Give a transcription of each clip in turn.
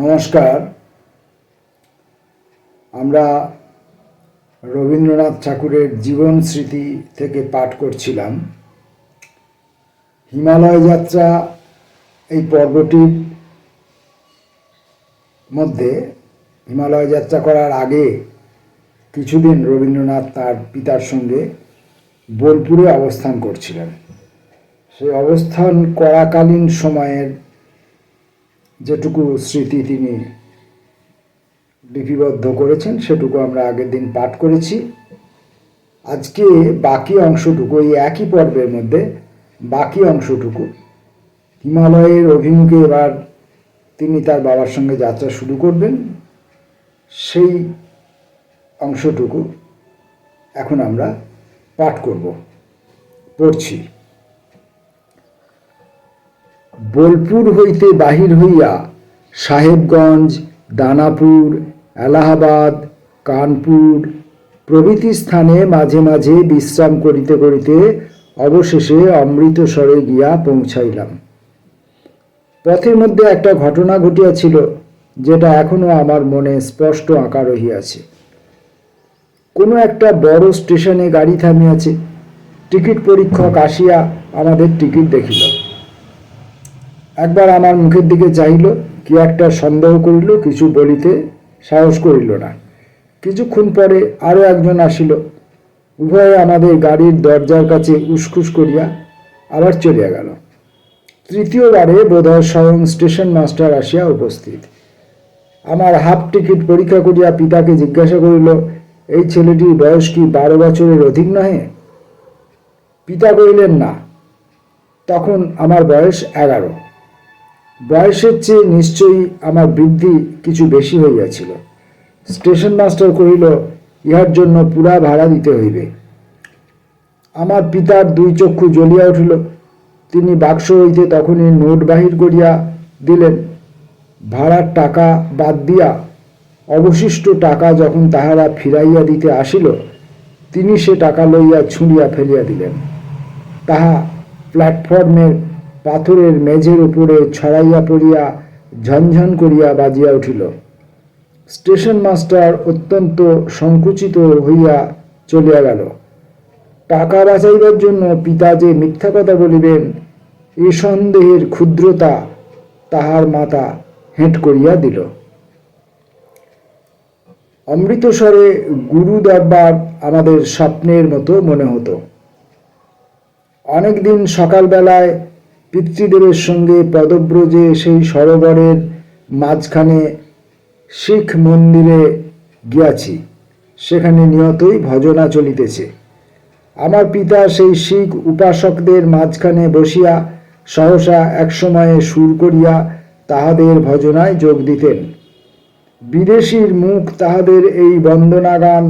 নমস্কার। আমরা রবীন্দ্রনাথ ঠাকুরের জীবন স্মৃতি থেকে পাঠ করছিলাম। হিমালয় যাত্রা এই পর্বটির মধ্যে হিমালয় যাত্রা করার আগে কিছুদিন রবীন্দ্রনাথ তার পিতার সঙ্গে বোলপুরে অবস্থান করছিলেন। সেই অবস্থান করাকালীন সময়ের যেটুকু স্মৃতি তিনি লিপিবদ্ধ করেছেন, সেটুকু আমরা আগের দিন পাঠ করেছি। আজকে বাকি অংশটুকু, এই একই পর্বের মধ্যে বাকি অংশটুকু, হিমালয়ের অভিমুখে এবার তিনি তার বাবার সঙ্গে যাত্রা শুরু করবেন। সেই অংশটুকু এখন আমরা পাঠ করব, পড়ছি। বোলপুর হইতে বাহির হইয়া সাহেবগঞ্জ, দানাপুর, এলাহাবাদ, কানপুর প্রভৃতি স্থানে মাঝে মাঝে বিশ্রাম করিতে করিতে অবশেষে অমৃতসরে গিয়া পৌঁছাইলাম। পথের মধ্যে একটা ঘটনা ঘটিয়াছিল, যেটা এখনও আমার মনে স্পষ্ট আঁকা রহিয়াছে। কোনো একটা বড় স্টেশনে গাড়ি থামিয়াছে। টিকিট পরীক্ষক আসিয়া আমাদের টিকিট দেখিল। একবার আমার মুখের দিকে চাহিল কি একটা সন্দেহ করিল, কিছু বলিতে সাহস করিল না। কিছুক্ষণ পরে আরও একজন আসিল, উভয়ে আমাদের গাড়ির দরজার কাছে উসখুস করিয়া আবার চলিয়া গেল। তৃতীয়বারে বোধহয় স্বয়ং স্টেশন মাস্টার আসিয়া উপস্থিত। আমার হাফ টিকিট পরীক্ষা করিয়া পিতাকে জিজ্ঞাসা করিল, এই ছেলেটির বয়স কি বারো বছরের অধিক নহে? পিতা কহিলেন, না। তখন আমার বয়স এগারো। বয়সের চেয়ে নিশ্চয়ই আমার বৃদ্ধি কিছু বেশি হইয়াছিল। স্টেশন মাস্টার কহিল, ইহার জন্য পুরা ভাড়া দিতে হইবে। আমার পিতার দুই চক্ষু জ্বলিয়া উঠিল। তিনি বাক্স হইতে তখনই নোট বাহির করিয়া দিলেন, ভাড়ার টাকা বাদ দিয়া অবশিষ্ট টাকা যখন তাহারা ফিরাইয়া দিতে আসিল, তিনি সে টাকা লইয়া ছুঁড়িয়া ফেলিয়া দিলেন। তাহা প্ল্যাটফর্মের পাথরের মেঝের উপরে ছড়াইয়া পড়িয়া ঝনঝন করিয়া বাজিয়া উঠিল। স্টেশন মাস্টার অত্যন্ত সংকুচিত হইয়া চলিয়া গেল। টাকা বাঁচাইবার জন্য পিতা যে মিথ্যা কথা বলিবেন, এ সন্দেহের ক্ষুদ্রতা তাহার মাথা হেঁট করিয়া দিল। অমৃতসরে গুরু দরবার আমাদের স্বপ্নের মতো মনে হতো। অনেকদিন সকালবেলায় পিতৃদেবের সঙ্গে পদব্রজে সেই সরোবরের মাঝখানে শিখ মন্দিরে গিয়াছি। সেখানে নিয়তই ভজনা চলিতেছে। আমার পিতা সেই শিখ উপাসকদের মাঝখানে বসিয়া সহসা একসময়ে সুর করিয়া তাহাদের ভজনায় যোগ দিতেন। বিদেশির মুখ তাহাদের এই বন্দনা গান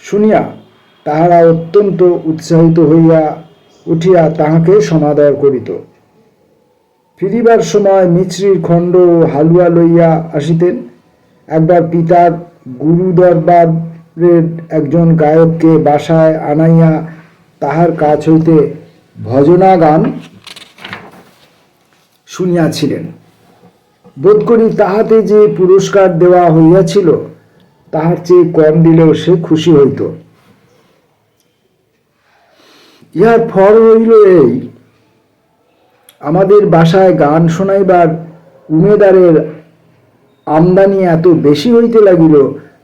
শুনিয়া তাহারা অত্যন্ত উৎসাহিত হইয়া উঠিয়া তাহাকে সমাদর করিত। ফিরিবার সময় মিছরির খণ্ড ও হালুয়া লইয়া আসিতেন। একবার পিতার গুরু দরবারের একজন গায়ককে বাসায় আনাইয়া তাহার কাছ হইতে ভজনা গান শুনিয়াছিলেন। বোধ করি তাহাতে যে পুরস্কার দেওয়া হইয়াছিল, তাহার চেয়ে কম দিলেও সে খুশি হইত। ইহার ফল হইল এই। আমাদের বাসায় গান শোনাইবার উমেদারের আমদানি এত বেশি হইতে লাগিল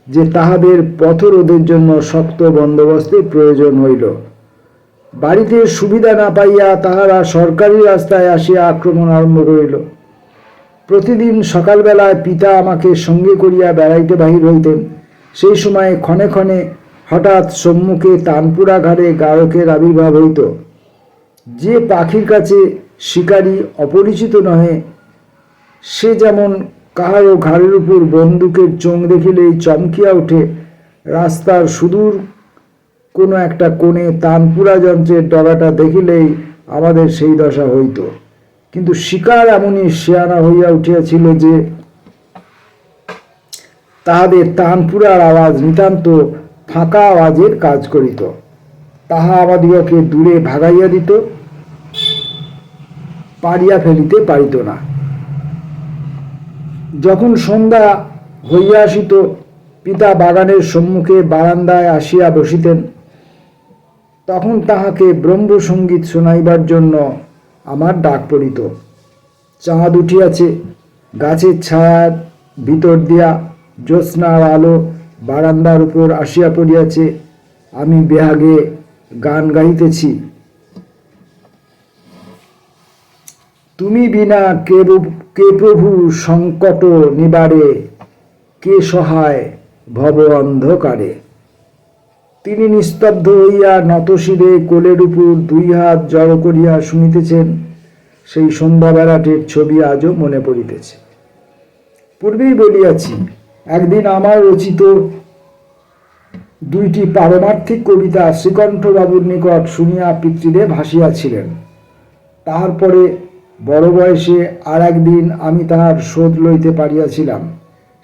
যে তাহাদের পথরোধের জন্য শক্ত বন্দোবস্তের প্রয়োজন হইল। বাড়িতে সুবিধা না পাইয়া তাহারা সরকারি রাস্তায় আসিয়া আক্রমণ আরম্ভ করিল। প্রতিদিন সকালবেলায় পিতা আমাকে সঙ্গে করিয়া বেড়াইতে বাহির হইতেন। সেই সময় ক্ষণে ক্ষণে হঠাৎ সম্মুখে তানপুরা ঘাড়ে গায়কের আবির্ভাব হইত। যে পাখির কাছে শিকারী অপরিচিত নহে, সে যেমন কাহারও ঘাড়ের উপর বন্দুকের চোখ দেখিলেই চমকিয়া ওঠে, রাস্তার সুদূর কোনো একটা কোণে তানপুরা যন্ত্রের ডগাটা দেখিলেই আমাদের সেই দশা হইত। কিন্তু শিকার এমনই শেয়ানা হইয়া উঠিয়াছিল যে তাহাদের তানপুরার আওয়াজ নিতান্ত ফাঁকা আওয়াজের কাজ করিত। তাহা আমাদিগকে দূরে ভাগাইয়া দিত পারিয়া ফেলিতে পারিত না। যখন সন্ধ্যা হইয়া আসিত, পিতা বাগানের সম্মুখে বারান্দায় আসিয়া বসিতেন। তখন তাহাকে ব্রহ্মসঙ্গীত শোনাইবার জন্য আমার ডাক পড়িত। চাঁদ উঠিয়াছে, গাছের ছায়ার ভিতর দিয়া জ্যোৎস্নার আলো বারান্দার উপর আসিয়া পড়িয়াছে, আমি বেহাগে গান গাইতেছি। তুমি বিনা কে কে প্রভু সংকট নিবারে, কে সহায় ভব অন্ধকারে? তিনি নিস্তব্ধ হইয়া নতশিরে কোলের উপর দুই হাত জড়ো করিয়া শুনিতেছেন, সেই সন্ধ্যাবেলাটির ছবি আজও মনে পড়িতেছে। পূর্বেই বলিয়াছি একদিন আমার রচিত দুইটি পারমার্থিক কবিতা শ্রীকণ্ঠবাবুর নিকট শুনিয়া পিতৃদেব হাসিয়াছিলেন। তারপরে বড় বয়সে আর একদিন আমি তাহার শোধ লইতে পারিয়াছিলাম।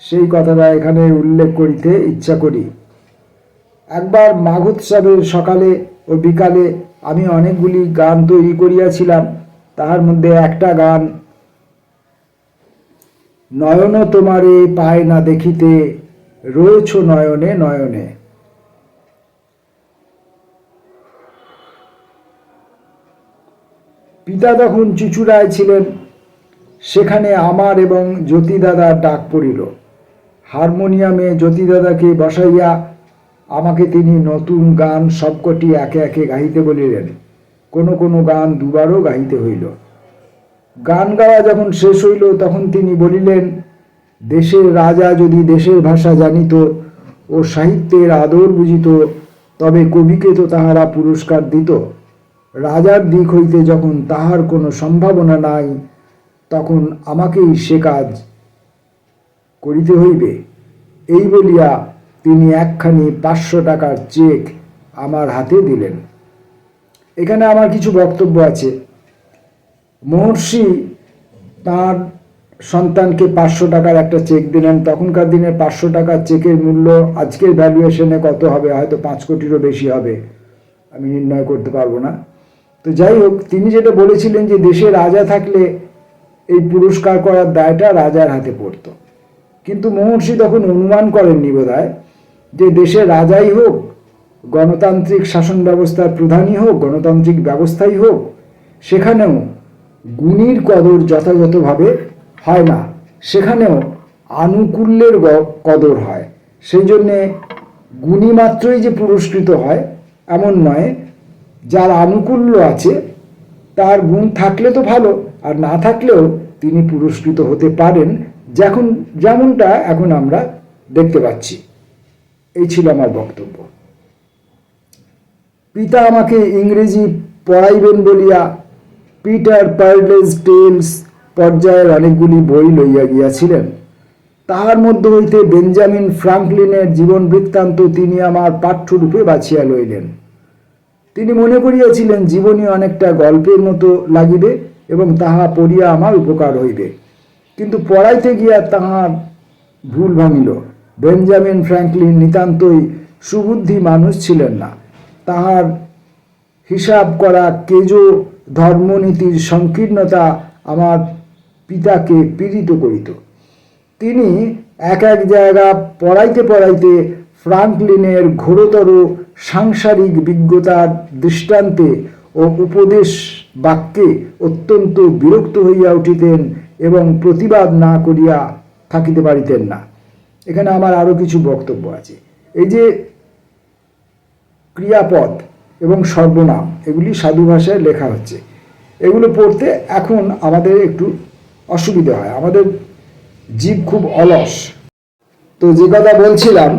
সেই কথাটা এখানে উল্লেখ করিতে ইচ্ছা করি। একবার মাঘোৎসবের সকালে ও বিকালে আমি অনেকগুলি গান তৈরি করিয়াছিলাম। তাহার মধ্যে একটা গান নয়ন তোমারে পায় না দেখিতে, রয়েছ নয়নে নয়নে। পিতা তখন চুচুড়ায় ছিলেন, সেখানে আমার এবং জ্যোতিদাদার ডাক পড়িল। হারমোনিয়ামে জ্যোতিদাদাকে বসাইয়া আমাকে তিনি নতুন গান সবকটি একে একে গাইতে বলিলেন। কোনো কোনো গান দুবারও গাইতে হইল। গান গাওয়া যখন শেষ হইল, তখন তিনি বলিলেন, দেশের রাজা যদি দেশের ভাষা জানিত ও সাহিত্যের আদর বুঝিত, তবে কবিকে তো তাহারা পুরস্কার দিত। রাজার দিক হইতে যখন তাহার কোনো সম্ভাবনা নাই, তখন আমাকেই সে কাজ করিতে হইবে। এই বলিয়া তিনি একখানি পাঁচশো টাকার চেক আমার হাতে দিলেন। এখানে আমার কিছু বক্তব্য আছে। মহর্ষি তার সন্তানকে পাঁচশো টাকার একটা চেক দিলেন। তখনকার দিনে পাঁচশো টাকার চেকের মূল্য আজকের ভ্যালুয়েশনে কত হবে? হয়তো পাঁচ কোটিরও বেশি হবে। আমি নির্ণয় করতে পারব না। তো যাই হোক, তিনি যেটা বলেছিলেন যে দেশে রাজা থাকলে এই পুরস্কার করার দায়টা রাজার হাতে পড়তো। কিন্তু মহর্ষি তখন অনুমান করেননি বোধহয় যে দেশে রাজাই হোক, গণতান্ত্রিক শাসন ব্যবস্থার প্রধানই হোক, গণতান্ত্রিক ব্যবস্থাই হোক, সেখানেও গুণীর কদর যথাযথভাবে হয় না। সেখানেও আনুকূল্যের কদর হয়। সেই জন্যে গুণী মাত্রই যে পুরস্কৃত হয়, এমন নয়। যার আনুকূল্য আছে, তার গুণ থাকলে তো ভালো, আর না থাকলেও তিনি পুরস্কৃত হতে পারেন, যখন যেমনটা এখন আমরা দেখতে পাচ্ছি। এই ছিল আমার বক্তব্য। পিতা আমাকে ইংরেজি পড়াইবেন বলিয়া পিটার পার্লেজ টেলস পর্যায়ের অনেকগুলি বই লইয়া গিয়াছিলেন। তাহার মধ্যে হইতে বেঞ্জামিন ফ্রাঙ্কলিনের জীবন বৃত্তান্ত তিনি আমার পাঠ্যরূপে বাছিয়া লইলেন। তিনি মনে করিয়াছিলেন, জীবনী অনেকটা গল্পের মতো লাগিবে এবং তাহা পড়িয়া আমার উপকার হইবে। কিন্তু পড়াইতে গিয়া তাহার ভুল ভাঙিল। বেঞ্জামিন ফ্র্যাঙ্কলিন নিতান্তই সুবুদ্ধি মানুষ ছিলেন না। তাহার হিসাব করা কেজো ধর্মনীতির সংকীর্ণতা আমার পিতাকে পীড়িত করিত। তিনি এক এক জায়গা পড়াইতে পড়াইতে ফ্রাঙ্কলিনের ঘোরতর সাংসারিক বিজ্ঞতার দৃষ্টান্তে ও উপদেশ বাক্যে অত্যন্ত বিরক্ত হইয়া উঠিতেন এবং প্রতিবাদ না করিয়া থাকিতে পারিতেন না। এখানে আমার আরও কিছু বক্তব্য আছে। এই যে ক্রিয়াপদ এবং সর্বনাম। এগুলি সাধু ভাষায় লেখা হচ্ছে। এগুলো পড়তে এখন আমাদের একটু অসুবিধা হয়। আমাদের জীব খুব অলস। তো যে কথা বলছিলাম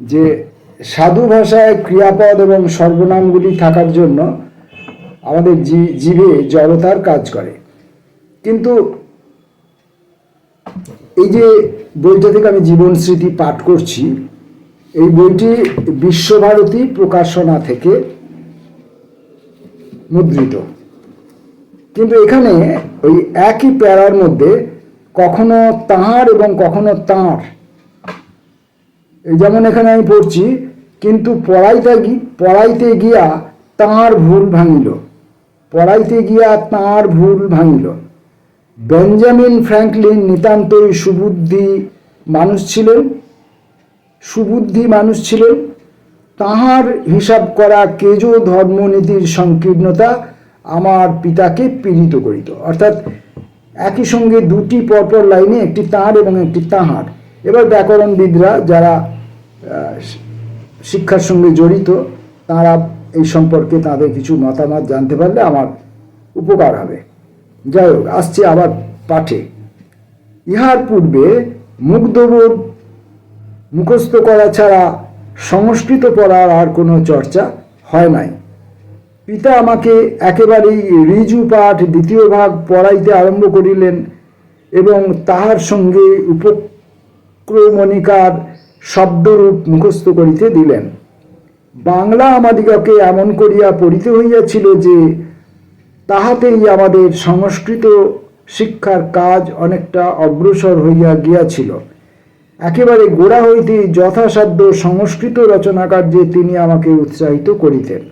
যে সাধু ভাষায় ক্রিয়াপদ এবং সর্বনামগুলি থাকার জন্য আমাদের জীবে জড়তার কাজ করে। কিন্তু এই যে বইটা থেকে আমি জীবন স্মৃতি পাঠ করছি এই বইটি বিশ্বভারতী প্রকাশনা থেকে মুদ্রিত। কিন্তু এখানে ওই একই প্যারার মধ্যে কখনো তাহার এবং কখনো তাঁর। যেমন এখানে আমি পড়ছি, কিন্তু পড়াইতে পড়াইতে গিয়া তাঁর ভুল ভাঙিল। পড়াইতে গিয়া তাঁর ভুল ভাঙিল। বেঞ্জামিন ফ্র্যাঙ্কলিন নিতান্তই সুবুদ্ধি মানুষ ছিলেন। সুবুদ্ধি মানুষ ছিলেন। তাহার হিসাব করা কেজো ধর্মনীতির সংকীর্ণতা আমার পিতাকে পীড়িত করিত। অর্থাৎ একই সঙ্গে দুটি পরপর লাইনে একটি তাঁর এবং একটি তাহার। এবার ব্যাকরণবিদরা যারা শিক্ষার সঙ্গে জড়িত, তারা এই সম্পর্কে তাদের কিছু মতামত জানতে পারলে আমার উপকার হবে। যাই হোক, আসছে আবার পাঠে। ইহার পূর্বে মুগ্ধবোধ মুখস্থ করা ছাড়া সংস্কৃত পড়ার আর কোনো চর্চা হয় নাই। পিতা আমাকে একেবারেই ঋজু পাঠ দ্বিতীয় ভাগ পড়াইতে আরম্ভ করিলেন এবং তাহার সঙ্গে উপক্রমণিকার শব্দরূপ মুখস্থ করিতে দিলেন। বাংলা আমাদিগকে এমন করিয়া পড়িতে হইয়াছিল যে, তাহাতেই আমাদের সংস্কৃত শিক্ষার কাজ অনেকটা অগ্রসর হইয়া গিয়াছিল। একেবারে গোড়া হইতে যথাসাধ্য সংস্কৃত রচনা কার্যে তিনি আমাকে উৎসাহিত করিতেন।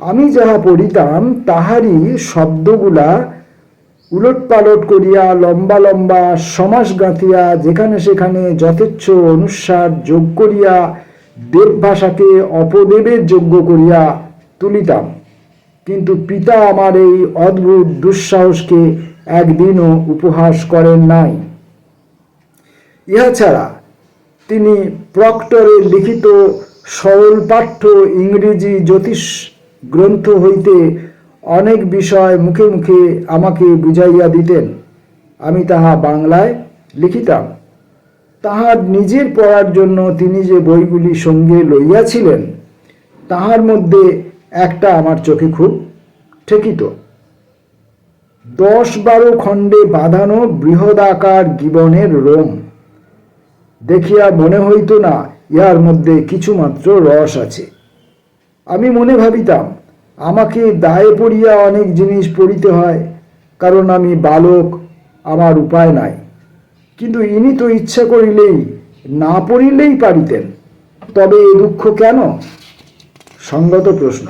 আমি যাহা পড়িতাম, তাহারই শব্দগুলা উলট পালট করিয়া লম্বা লম্বা সমাস গাঁথিয়া যেখানে সেখানে যথেচ্ছ অনুসার যোগ করিয়া দেব ভাষাকে অপদেবের যোগ্য করিয়া তুলিতাম। কিন্তু পিতা আমার এই অদ্ভুত দুঃসাহসকে একদিনও উপহাস করেন নাই। ইহা ছাড়া তিনি প্রক্টরের লিখিত সরল পাঠ্য ইংরেজি জ্যোতিষ গ্রন্থ হইতে অনেক বিষয় মুখে মুখে আমাকে বুঝাইয়া দিতেন। আমি তাহা বাংলায় লিখিতাম। তাহার নিজের পড়ার জন্য তিনি যে বইগুলি সঙ্গে লইয়াছিলেন, তাহার মধ্যে একটা আমার চোখে খুব ঠেকিত। দশ বারো খণ্ডে বাঁধানো বৃহদাকার গিবনের রোম। দেখিয়া মনে হইত না, ইহার মধ্যে কিছুমাত্র রস আছে। আমি মনে ভাবিতাম, আমাকে দায়ে পড়িয়া অনেক জিনিস পড়িতে হয়, কারণ আমি বালক, আমার উপায় নাই। কিন্তু ইনি তো ইচ্ছা করিলেই, না পড়িলেই পারিতেন। তবে এ দুঃখ কেন? সঙ্গত প্রশ্ন।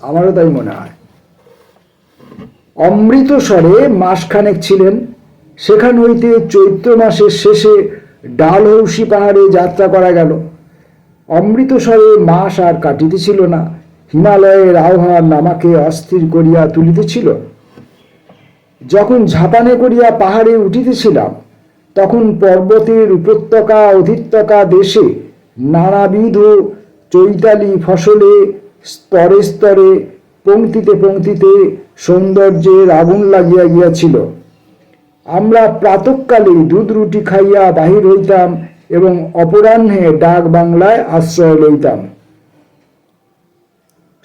আমারও তাই মনে হয়। অমৃতসরে মাসখানেক ছিলেন, সেখান হইতে চৈত্র মাসের শেষে ডালহৌসি পাহাড়ে যাত্রা করা গেল। অমৃতসরে মাস আর কাটিতেছিল না। হিমালয়ের আহ্বান আমাকে অস্থির করিয়া তুলিতেছিল। যখন ঝাপানে করিয়া পাহাড়ে উঠিতেছিলাম, তখন পর্বতের উপত্যকা, অধিত্যকা দেশে নানাবিধ চৈতালি ফসলে স্তরে স্তরে পংক্তিতে পংক্তিতে সৌন্দর্যের আগুন লাগিয়া গিয়াছিল। আমরা প্রাতকালে দুধ রুটি খাইয়া বাহির হইতাম এবং অপরাহ্নে ডাক বাংলায় আশ্রয় লইতাম।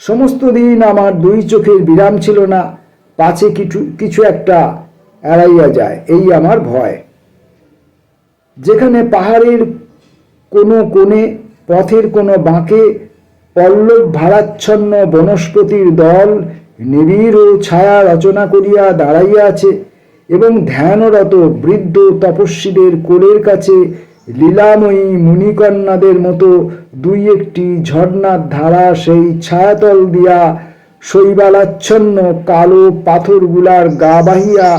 সমস্ত দিন আমার দুই চোখের বিরাম ছিল না, পাছে কিছু কিছু একটা এড়াইয়া যায়, এই আমার ভয়। যেখানে পাহাড়ের কোনো কোণে, পথের কোনো বাঁকে পল্লব ভারাচ্ছন্ন বনস্পতির দল নিবিড় ও ছায়া রচনা করিয়া দাঁড়াইয়া আছে এবং ধ্যানরত বৃদ্ধ তপস্বীদের কোলের কাছে লীলাময়ী মুনিকন্যাদের মতো দুই একটি ঝর্ণার ধারা সেই ছায়াতল দিয়া শৈবালাচ্ছন্ন কালো পাথরগুলার গা বাহিয়া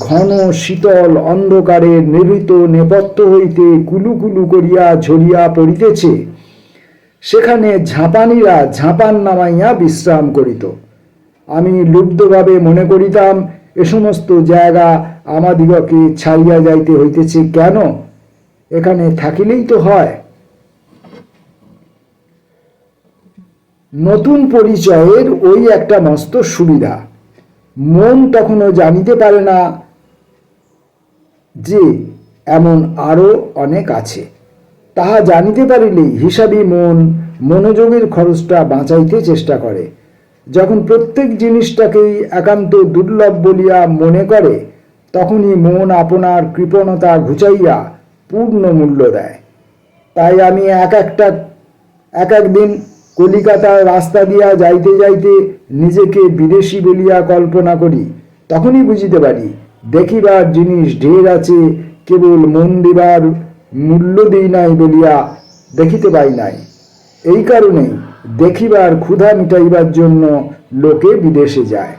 ঘন শীতল অন্ধকারে নিভৃত নেপথ্য হইতে কুলুকুলু করিয়া ঝরিয়া পড়িতেছে। সেখানে ঝাঁপানিরা ঝাঁপান নামাইয়া বিশ্রাম করিত। আমি লুব্ধভাবে মনে করিতাম এ সমস্ত জায়গা আমাদিগকে ছাড়িয়া যাইতে হইতেছে কেন? এখানে থাকিলেই তো হয়। নতুন পরিচয়ের ওই একটা মস্ত সুবিধা। মন তখনও জানিতে পারে না যে এমন আরও অনেক আছে। তাহা জানিতে পারিলেই হিসাবী মন মনোযোগের খরচটা বাঁচাইতে চেষ্টা করে। যখন প্রত্যেক জিনিসটাকেই একান্ত দুর্লভ বলিয়া মনে করে, তখনই মন আপনার কৃপণতা ঘুচাইয়া পূর্ণ মূল্য দেয়। তাই আমি এক একটা, এক একদিন কলিকাতার রাস্তা দিয়া যাইতে যাইতে নিজেকে বিদেশি বলিয়া কল্পনা করি, তখনই বুঝিতে পারি, দেখিবার জিনিস ঢের আছে, কেবল মন দিবার মূল্য দিই নাই বলিয়া দেখিতে পাই নাই। এই কারণেই দেখিবার, ক্ষুধা মিটাইবার জন্য লোকে বিদেশে যায়।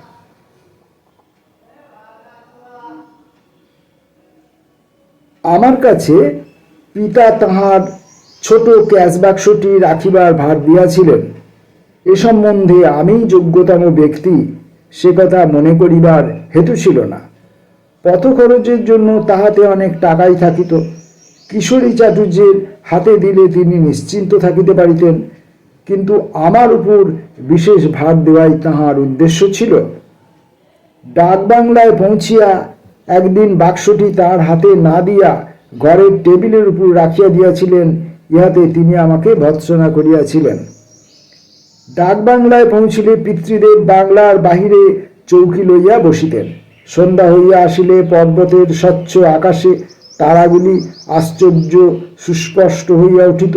আমার কাছে পিতা তাহার ছোট ক্যাশ বাক্সটি রাখিবার ভার দিয়াছিলেন। এ সম্বন্ধে আমি যোগ্যতম ব্যক্তি, সে কথা মনে করিবার হেতু ছিল না। পথ খরচের জন্য তাহাতে অনেক টাকাই থাকিত। কিশোরী চাটুর্যের হাতে দিলে তিনি নিশ্চিন্ত থাকিতে পারিতেন। কিন্তু আমার উপর বিশেষ ভার দেওয়াই তাহার উদ্দেশ্য ছিল। ডাক বাংলায় পৌঁছিয়া একদিন বাক্সটি তার হাতে না দিয়া ঘরের টেবিলের উপর রাখিয়া দিয়াছিলেন, ইহাতে তিনি আমাকে ভৎসনা করিয়াছিলেন। ডাক বাংলায় পৌঁছিলে পিতৃদেব বাংলার বাহিরে চৌকি লইয়া বসিতেন। সন্ধ্যা হইয়া আসিলে পর্বতের স্বচ্ছ আকাশে তারাগুলি আশ্চর্য, সুস্পষ্ট হইয়া উঠিত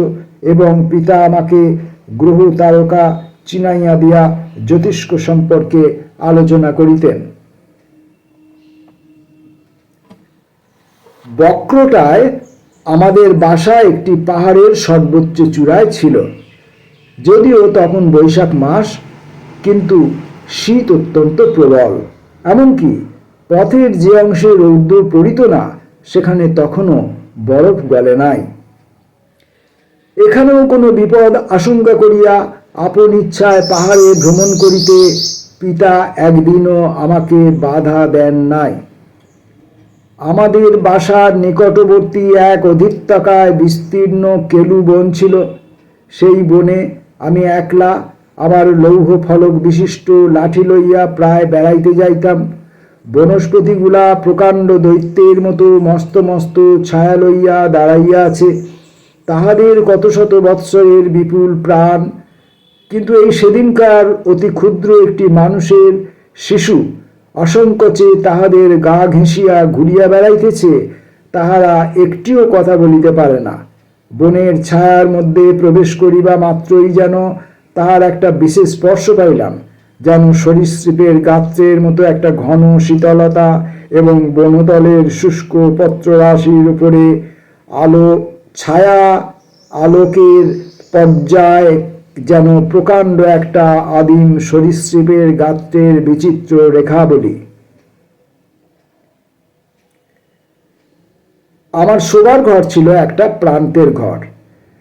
এবং পিতা আমাকে গ্রহ তারকা চিনাইয়া দিয়া জ্যোতিষ্ক সম্পর্কে আলোচনা করিতেন। বক্রটায় আমাদের বাসা একটি পাহাড়ের সর্বোচ্চ চূড়ায় ছিল। যদিও তখন বৈশাখ মাস, কিন্তু শীত অত্যন্ত প্রবল। এমনকি পথের যে অংশে রৌদ্র পড়িত না, সেখানে তখনও বরফ গলে নাই। এখানেও কোনো বিপদ আশঙ্কা করিয়া আপন ইচ্ছায় পাহাড়ে ভ্রমণ করিতে পিতা একদিনও আমাকে বাধা দেন নাই। আমাদের বাসার নিকটবর্তী এক অধিত্যাকায় বিস্তীর্ণ কেলু বন ছিল। সেই বনে আমি একলা আমার লৌহ ফলক বিশিষ্ট লাঠি লইয়া প্রায় বেড়াইতে যাইতাম। বনস্পতিগুলা প্রকাণ্ড দৈত্যের মতো মস্ত মস্ত ছায়া লইয়া দাঁড়াইয়া আছে। তাহাদের কত শত বৎসরের বিপুল প্রাণ, কিন্তু এই সেদিনকার অতি ক্ষুদ্র একটি মানুষের শিশু অসংকোচে তাহাদের গা ঘেঁষিয়া ঘুরিয়া বেড়াইতেছে, তাহারা একটিও কথা বলিতে পারে না। বনের ছায়ার মধ্যে প্রবেশ করিবা মাত্রই যেন তাহার একটা বিশেষ স্পর্শ পাইলাম, যেন সরীসৃপের গাত্রের মতো একটা ঘন শীতলতা এবং বনতলের শুষ্ক পত্ররাশির উপরে আলো ছায়া আলোকের পর্যায় যেন প্রকাণ্ড একটা আদিম সরীসৃপের গাত্রের বিচিত্র রেখাবলী। আমার শোবার ঘর ছিল একটা প্রান্তের ঘর।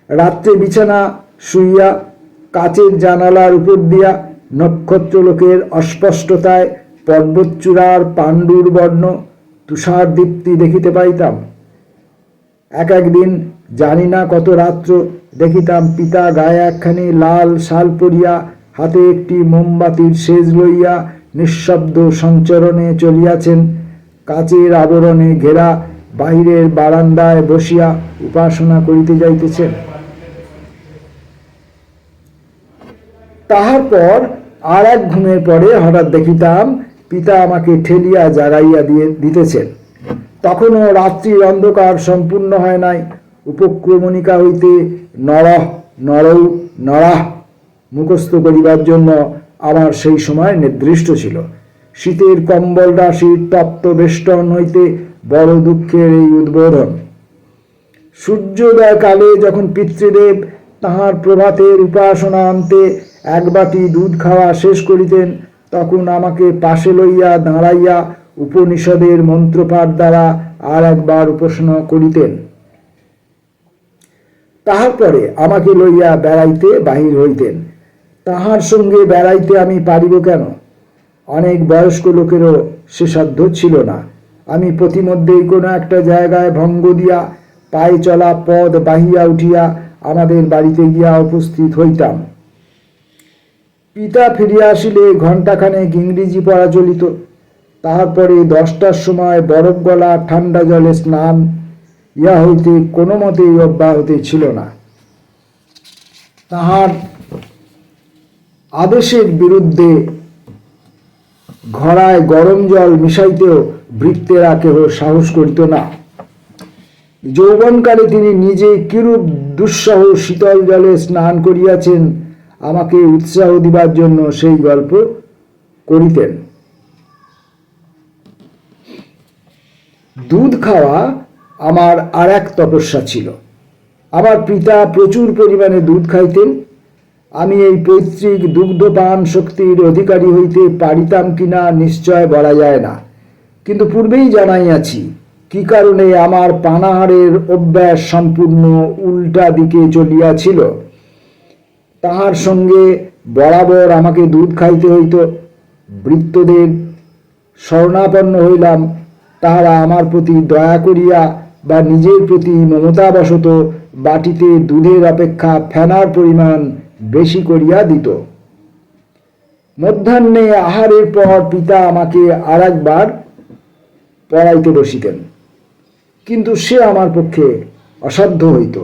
রাত্রে বিছানা শুইয়া, কাচের জানালার উপর দিয়া নক্ষত্রলোকের অস্পষ্টতায় পর্বতচূড়ার পাণ্ডুর বর্ণ তুষার দীপ্তি দেখিতে পাইতাম। এক একদিন জানি না কত রাত্র, দেখিতাম পিতা গায়ে একখানি লাল শাল পরিয়া, হাতে একটি মোমবাতির সেজ লইয়া নিঃশব্দ সঞ্চরণে চলিয়াছেন। কাচের আবরণে ঘেরা বাহিরের বারান্দায় বসিয়া উপাসনা করিতে যাইতেছেন। তাহার পর আর এক ঘুমের পরে হঠাৎ দেখিতাম পিতা আমাকে ঠেলিয়া জাগাইয়া দিয়ে দিতেছেন। তখনও রাত্রির অন্ধকার সম্পূর্ণ হয় নাই। উপক্রমণিকা হইতে নরহ, নরৌ, নরাহ মুখস্থ করিবার জন্য আমার সেই সময় নির্দিষ্ট ছিল। শীতের কম্বল রাশির তপ্ত বেষ্টন হইতে বড় দুঃখের এই উদ্বোধন। সূর্যোদয় কালে যখন পিতৃদেব তাহার প্রভাতের উপাসনা আনতে এক বাটি দুধ খাওয়া শেষ করিতেন, তখন আমাকে পাশে লইয়া দাঁড়াইয়া উপনিষদের মন্ত্রপাঠ দ্বারা আর একবার উপাসনা করিতেন। তাহার পরে আমাকে লইয়া বেড়াইতে বাহির হইতেন। তাহার সঙ্গে বেড়াইতে আমি পারিব কেন? অনেক বয়স্ক লোকেরও সে সাধ্য ছিল না। আমি প্রতিমধ্যেই কোনো একটা জায়গায় ভঙ্গ দিয়া, পায়ে চলা পদ বাহিয়া উঠিয়া আমাদের বাড়িতে গিয়া উপস্থিত হইতাম। পিতা ফিরিয়া আসিলে ঘণ্টাখানেক ইংরেজি পড়া চলিত। তাহার পরে দশটার সময় বরফ গলা ঠান্ডা জলে স্নান ইহা হইতে কোনো মতেই অব্যাহত ছিল না। তাহার আদেশের বিরুদ্ধে ঘড়ায় গরম জল মিশাইতেও বৃত্তেরা কেহ সাহস করিত না। যৌবনকালে তিনি নিজে কিরূপ দুঃসহ শীতল জলে স্নান করিয়াছেন, আমাকে উৎসাহ দিবার জন্য সেই গল্প করিতেন। দুধ খাওয়া আমার আর এক তপস্যা ছিল। আমার পিতা প্রচুর পরিমাণে দুধ খাইতেন। আমি এই পৈতৃক দুগ্ধপান শক্তির অধিকারী হইতে পারিতাম কিনা নিশ্চয় বলা যায় না। কিন্তু পূর্বেই জানাইয়াছি, কি কারণে আমার পানাহারের অভ্যাস সম্পূর্ণ উল্টা দিকে চলিয়াছিল। তাহার সঙ্গে বরাবর আমাকে দুধ খাইতে হইত। বৃত্তদের শরণাপন্ন হইলাম, তাহারা আমার প্রতি দয়া করিয়া বা নিজের প্রতি মমতাবশত বাটিতে দুধের অপেক্ষা ফেনার পরিমাণ বেশি করিয়া দিত। মধ্যাহ্নে আহারের পর পিতা আমাকে আর একবার পড়াইতে বসিতেন। কিন্তু সে আমার পক্ষে অসাধ্য হইত।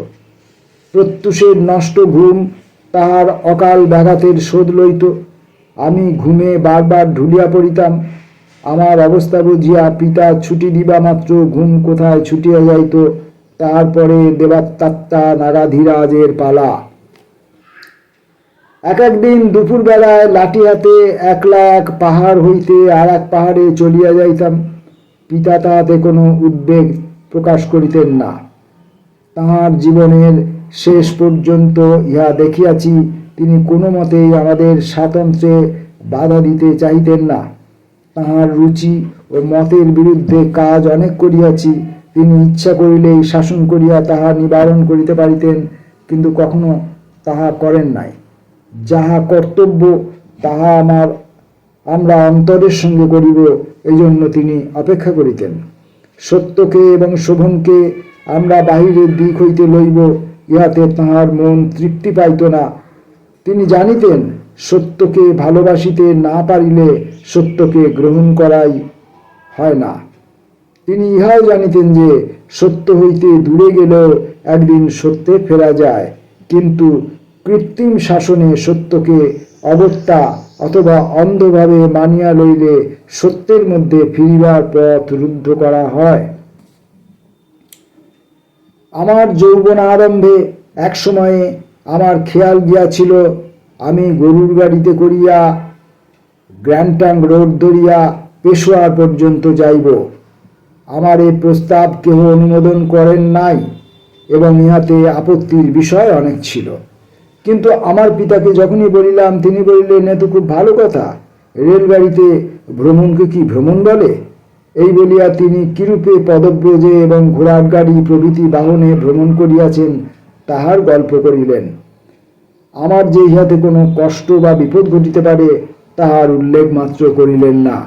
প্রত্যুষের নষ্ট ঘুম তাহার অকাল ব্যাঘাতের শোধ লইত। আমি ঘুমে বারবার ঢুলিয়া পড়িতাম। আমার অবস্থা বুঝিয়া পিতা ছুটি দিবা মাত্র, ঘুম কোথায় ছুটিয়া যাইত? তারপরে দেবাত্মাত্মা নাগাধীরাজের পালা। এক একদিন দুপুরবেলায় লাঠি হাতে এক পাহাড় হইতে আর এক পাহাড়ে চলিয়া যাইতাম। পিতা তাহাতে কোনো উদ্বেগ প্রকাশ করিতেন না। তাহার জীবনের শেষ পর্যন্ত ইহা দেখিয়াছি, তিনি কোনো মতেই আমাদের স্বাতন্ত্র্যে বাধা দিতে চাইতেন না। তাহার রুচি ও মতের বিরুদ্ধে কাজ অনেক করিয়াছি। তিনি ইচ্ছা করিলেই শাসন করিয়া তাহা নিবারণ করিতে পারিতেন, কিন্তু কখনো তাহা করেন নাই। যাহা কর্তব্য, তাহা আমার, আমরা অন্তরের সঙ্গে করিব এই জন্য তিনি অপেক্ষা করিতেন। সত্যকে এবং শোভনকে আমরা বাহিরের দিক হইতে লইব, ইহাতে তাহার মন তৃপ্তি পাইত না। তিনি জানিতেন, সত্যকে ভালোবাসিতে না পারিলে সত্যকে গ্রহণ করাই হয় না। তিনি ইহাও জানিতেন যে, সত্য হইতে দূরে গেলেও একদিন সত্যে ফেরা যায়। কিন্তু কৃত্রিম শাসনে সত্যকে অবত্যা অথবা অন্ধভাবে মানিয়া লইলে সত্যের মধ্যে ফিরিবার পথ রুদ্ধ করা হয়। আমার যৌবন আরম্ভে এক সময়ে আমার খেয়াল গিয়াছিল, আমি গরুর গাড়িতে করিয়া গ্র্যান্টাং রোড ধরিয়া পেশোয়ার পর্যন্ত যাইব। আমার এই প্রস্তাব কেহ অনুমোদন করেন নাই এবং ইহাতে আপত্তির বিষয় অনেক ছিল। কিন্তু আমার পিতাকে যখনই বলিলাম, তিনি বলিলেন, এ তো খুব ভালো কথা। রেলগাড়িতে ভ্রমণকে কি ভ্রমণ বলে? এই বলিয়া তিনি কিরূপে পদব্রজে এবং ঘোড়ার গাড়ি প্রভৃতি বাহনে ভ্রমণ করিয়াছেন তাহার গল্প করিলেন। আমার যে ইহাতে কোনো কষ্ট বা বিপদ ঘটিতে পারে তাহার উল্লেখ মাত্র করিলেন না।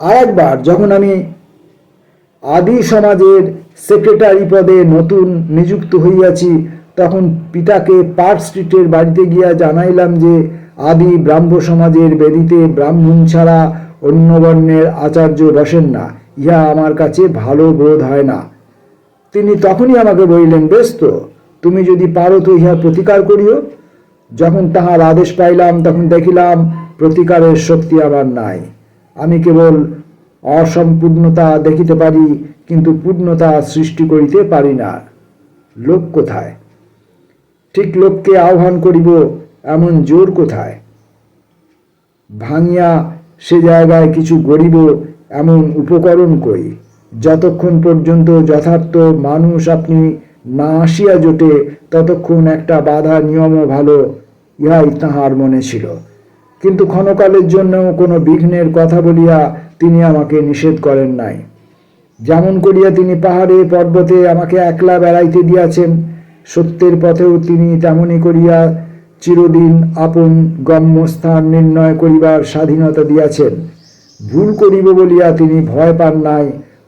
আর একবার যখন আমি আদি সমাজের সেক্রেটারি পদে নতুন নিযুক্ত হইয়াছি, তখন পিতাকে পার্ক স্ট্রিটের বাড়িতে গিয়া জানাইলাম যে, আদি ব্রাহ্ম সমাজের বেদিতে ব্রাহ্মণ ছাড়া অন্য বর্ণের আচার্য বসেন না। ইহা আমার কাছে ভালো বোধ হয় না। তিনি তখনই আমাকে বলিলেন বেশ তো তুমি যদি পারো তো ইহার প্রতিকার করিও। যখন তাহার আদেশ পাইলাম, তখন দেখিলাম প্রতিকারের শক্তি আমার নাই। আমি কেবল অসম্পূর্ণতা দেখিতে পারি, কিন্তু পূর্ণতা সৃষ্টি করিতে পারি না। লোক কোথায়? ঠিক লোককে আহ্বান করিব, এমন জোর কোথায়? ভাঙিয়া সে জায়গায় কিছু গড়িব, এমন উপকরণ কই? যতক্ষণ পর্যন্ত যথার্থ মানুষ আপনি না আসিয়া জোটে, ততক্ষণ একটা বাধা নিয়মও ভালো ইহাই তাহার মনে ছিল। কিন্তু ক্ষণকালের জন্য কোনো বিঘ্নের কথা বলিয়া তিনি আমাকে নিষেধ করেন নাই। যেমন করিয়া তিনি পাহাড়ে, পর্বতে আমাকে একলা বেড়াইতে দিয়াছেন, সত্যের পথেও তিনি তেমনি করিয়া চিরদিন আপন গম্যস্থান নির্ণয় করিবার স্বাধীনতা দিয়াছেন। ভুল করিব বলিয়া তিনি ভয় পান নাই,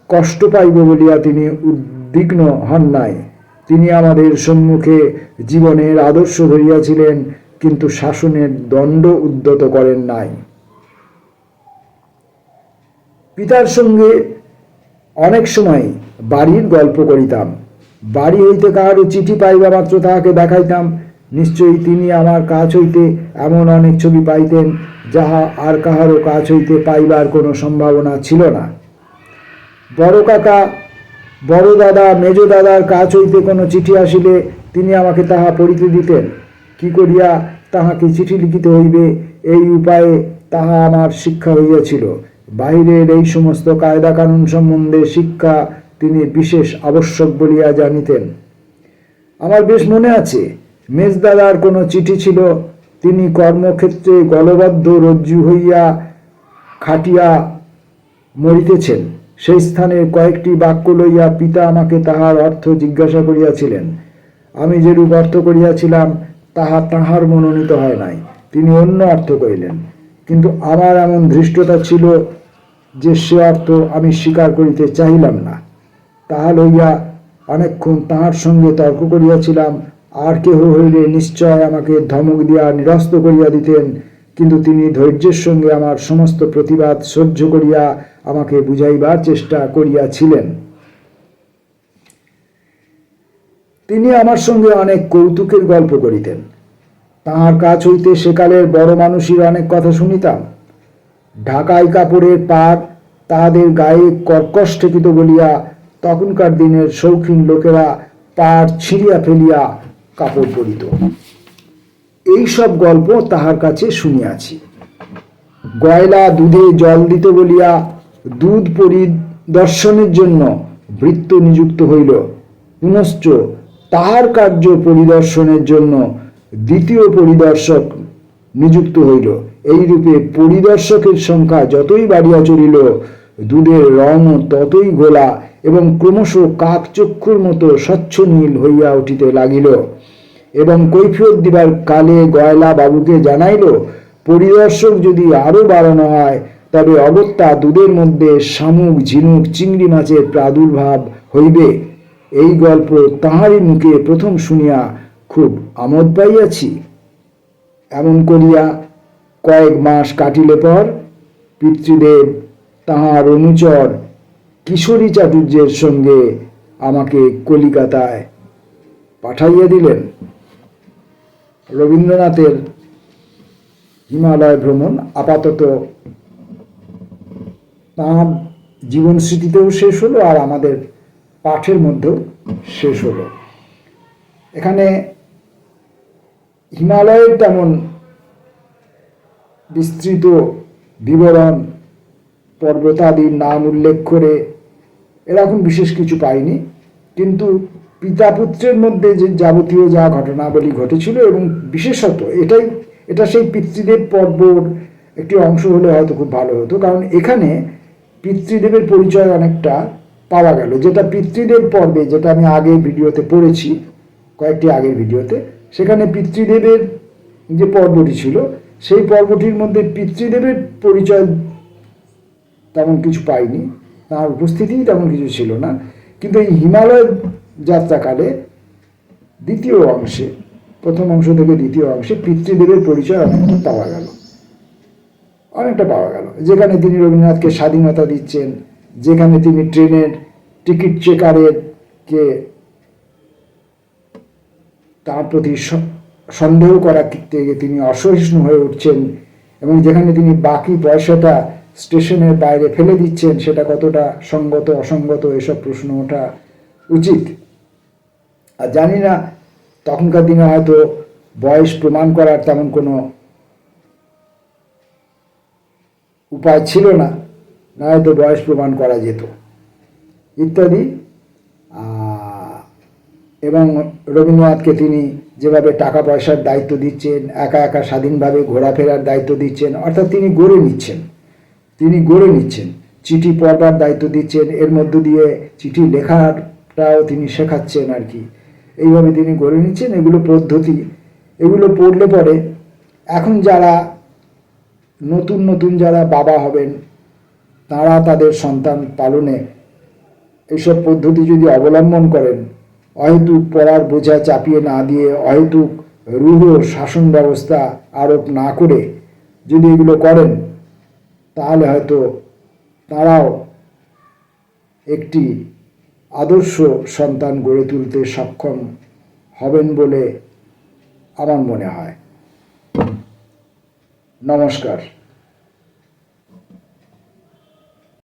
কষ্ট পাইব বলিয়া তিনি উদ্বিগ্ন হন নাই। তিনি আমাদের সম্মুখে জীবনের আদর্শ ধরিয়াছিলেন কিন্তু শাসনের দণ্ড উদ্যত করেন নাই। পিতার সঙ্গে অনেক সময় বাড়ির গল্প করিতাম। বাড়ি হইতে কাহারও চিঠি পাইবা মাত্র তাহাকে দেখাইতাম। নিশ্চয়ই তিনি আমার কাছ হইতে এমন অনেক ছবি পাইতেন, যাহা আর কাহারও কাজ হইতে পাইবার কোনো সম্ভাবনা ছিল না। বড় কাকা, বড় দাদা, মেজ দাদার কাজ হইতে কোনো চিঠি আসিলে তিনি আমাকে তাহা পড়িতে দিতেন। কি করিয়া তাহাকে চিঠি লিখিতে হইবে, এই উপায়ে তাহা আমার শিক্ষা হইয়াছিল বাহিরের এই সমস্ত কায়দা কানুন সম্বন্ধে শিক্ষা তিনি বিশেষ আবশ্যক বলিয়া জানিতেন। আমার বেশ মনে আছে, মেজদাদার কোনো চিঠি ছিল, তিনি কর্মক্ষেত্রে গলবদ্ধ রজ্জু হইয়া খাটিয়া মরিতেছেন। সেই স্থানে কয়েকটি বাক্য লইয়া পিতা আমাকে তাহার অর্থ জিজ্ঞাসা করিয়াছিলেন। আমি যেরূপ অর্থ করিয়াছিলাম তাহা তাহার মনোনীত হয় নাই। তিনি অন্য অর্থ করিলেন, কিন্তু আমার এমন ধৃষ্টতা ছিল যে সে অর্থ আমি স্বীকার করিতে চাহিলাম না। তাহা লইয়া অনেকক্ষণ তাহার সঙ্গে তর্ক করিয়াছিলাম, আর কেহ হইলে নিশ্চয় আমাকে ধমক দিয়া নিরস্ত করিয়া দিতেন, কিন্তু তিনি ধৈর্যের সঙ্গে আমার সমস্ত প্রতিবাদ সহ্য করিয়া আমাকে বুঝাইবার চেষ্টা করিয়াছিলেন। তিনি আমার সঙ্গে অনেক কৌতুকের গল্প করিতেন। তাহার কাছ হইতে সেকালের বড় মানুষের অনেক কথা শুনিতাম। ঢাকাই কাপড়ের পাট তাহাদের গায়ে কর্কশ ঠেকিত বলিয়া তখনকার দিনের শৌখিন লোকেরা পাট ছিঁড়িয়া ফেলিয়া কাপড় পরিত। এই সব গল্প তাহার কাছে শুনিয়াছি। গয়লা দুধে জল দিত বলিয়া দুধ পরিদর্শনের জন্য বৃত্ত নিযুক্ত হইল। পুনশ্চ তাহার কার্য পরিদর্শনের জন্য দ্বিতীয় পরিদর্শক নিযুক্ত হইল। এইরূপে পরিদর্শকের সংখ্যা যতই বাড়িয়া চলিল, দুধের রং ততই গোলা এবং ক্রমশ কাকচক্ষুর মতো স্বচ্ছ নীল হইয়া উঠিতে লাগিল। এবং কৈফিয়ত দিবার কালে গয়লা বাবুকে জানাইল, পরিদর্শক যদি আরও বাড়ানো হয়, তবে অগত্যা দুধের মধ্যে শামুক, ঝিনুক, চিংড়ি মাছের প্রাদুর্ভাব হইবে। এই গল্প তাহারই মুখে প্রথম শুনিয়া খুব আমোদ পাইয়াছি। এমন করিয়া কয়েক মাস কাটিলে পর পিতৃদেব তাহার অনুচর কিশোরী চাটুর্যের সঙ্গে আমাকে কলিকাতায় পাঠাইয়া দিলেন। রবীন্দ্রনাথের হিমালয় ভ্রমণ আপাতত তাঁর জীবন স্মৃতিতেও শেষ হলো আর আমাদের পাঠের মধ্যেও শেষ হলো। এখানে হিমালয়ের তেমন বিস্তৃত বিবরণ, পর্বতাদির নাম উল্লেখ করে এরকম বিশেষ কিছু পাইনি। কিন্তু পিতা পুত্রের মধ্যে যে যাবতীয় যা ঘটনাবলী ঘটেছিল এবং বিশেষত এটাই, এটা সেই পিতৃদেব পর্বর একটি অংশ হলে হয়তো খুব ভালো হতো। কারণ এখানে পিতৃদেবের পরিচয় অনেকটা পাওয়া গেল। যেটা পিতৃদেব পর্বে, যেটা আমি আগের ভিডিওতে পড়েছি, কয়েকটি আগের ভিডিওতে, সেখানে পিতৃদেবের যে পর্বটি ছিল, সেই পর্বটির মধ্যে পিতৃদেবের পরিচয় তেমন কিছু পাইনি, তার উপস্থিতিই তেমন কিছু ছিল না। কিন্তু এই হিমালয় যাত্রাকালে দ্বিতীয় অংশে, প্রথম অংশ থেকে দ্বিতীয় অংশে পিতৃদেবের পরিচয় অনেকটা পাওয়া গেল। অনেকটা পাওয়া গেল। যেখানে তিনি রবীন্দ্রনাথকে স্বাধীনতা দিচ্ছেন যেখানে তিনি ট্রেনের টিকিট চেকারের কে তার প্রতি সন্দেহ করা থেকে তিনি অসহিষ্ণু হয়ে উঠছেন এবং যেখানে তিনি বাকি পয়সাটা স্টেশনের বাইরে ফেলে দিচ্ছেন, সেটা কতটা সঙ্গত, অসঙ্গত এসব প্রশ্ন ওঠা উচিত। আর জানি না, তখনকার দিনে হয়তো বয়স প্রমাণ করার তেমন কোনো উপায় ছিল না। না হয়তো বয়স প্রমাণ করা যেত। ইত্যাদি। এবং রবীন্দ্রনাথকে তিনি যেভাবে টাকা পয়সার দায়িত্ব দিচ্ছেন, একা একা স্বাধীনভাবে ঘোরাফেরার দায়িত্ব দিচ্ছেন, অর্থাৎ তিনি গড়ে নিচ্ছেন। তিনি গড়ে নিচ্ছেন। চিঠি পড়বার দায়িত্ব দিচ্ছেন, এর মধ্য দিয়ে চিঠি লেখাটাও তিনি শেখাচ্ছেন আর কি। এইভাবে তিনি গড়ে নিচ্ছেন, এগুলো পদ্ধতি। এগুলো পড়লে পরে এখন যারা নতুন নতুন যারা বাবা হবেন তারা তাদের সন্তান পালনে এইসব পদ্ধতি যদি অবলম্বন করেন, অহেতুক পড়ার বোঝা চাপিয়ে না দিয়ে অহেতুক রূঢ় শাসন ব্যবস্থা আরোপ না করে যদি এগুলো করেন, তাহলে হয়তো তারাও একটি আদর্শ সন্তান গড়ে তুলতে সক্ষম হবেন বলে আমার মনে হয়। নমস্কার।